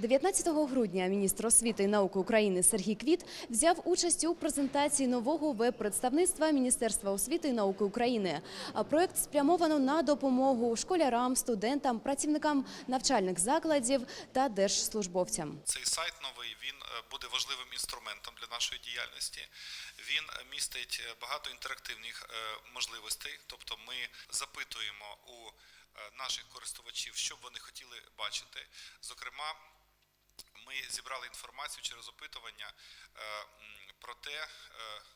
19 грудня міністр освіти і науки України Сергій Квіт взяв участь у презентації нового веб-представництва Міністерства освіти і науки України. Проект спрямовано на допомогу школярам, студентам, працівникам навчальних закладів та держслужбовцям. Цей сайт новий він е, буде важливим інструментом для нашої діяльності. Він е, містить е, багато інтерактивних можливостей, тобто ми запитуємо у наших користувачів, що б вони хотіли бачити. Зокрема, ми зібрали інформацію через опитування е, про те, е,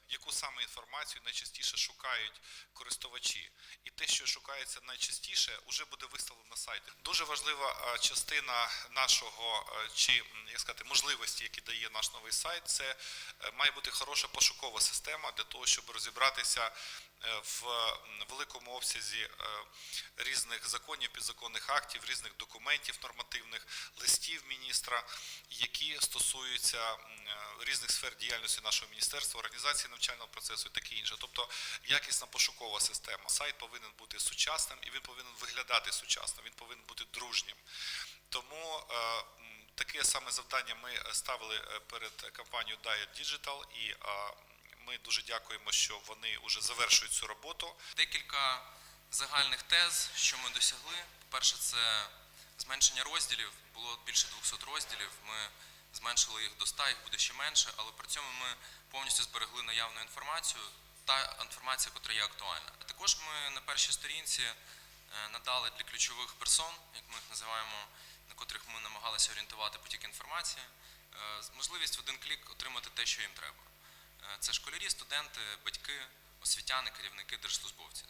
яку саме інформацію найчастіше шукають користувачі. І те, що шукається найчастіше, вже буде виставлено на сайті. Дуже важлива е, частина нашого е, чи як сказати, можливості, які дає наш новий сайт, це має бути хороша пошукова система для того, щоб розібратися в великому обсязі різних законів, підзаконних актів, різних документів нормативних, листів міністра, які стосуються різних сфер діяльності нашого міністерства, організації навчального процесу і таке інше. Тобто якісна пошукова система. Сайт повинен бути сучасним і він повинен виглядати сучасно, він повинен бути дружнім. Тому е, таке саме завдання ми ставили е, перед компанією Diet Digital і е, ми дуже дякуємо, що вони вже завершують цю роботу. Декілька загальних тез, що ми досягли. Перше, це зменшення розділів. Було більше 200 розділів. Ми зменшили їх до 100, їх буде ще менше, але при цьому ми повністю зберегли наявну інформацію та інформація, яка є актуальна. А Також ми на першій сторінці е, надали для ключових персон, як ми їх називаємо, на котрих ми намагалися орієнтувати потік інформації, е, можливість в один клік отримати те, що їм треба. Е, Це школярі, студенти, батьки, освітяни, керівники, держслужбовці.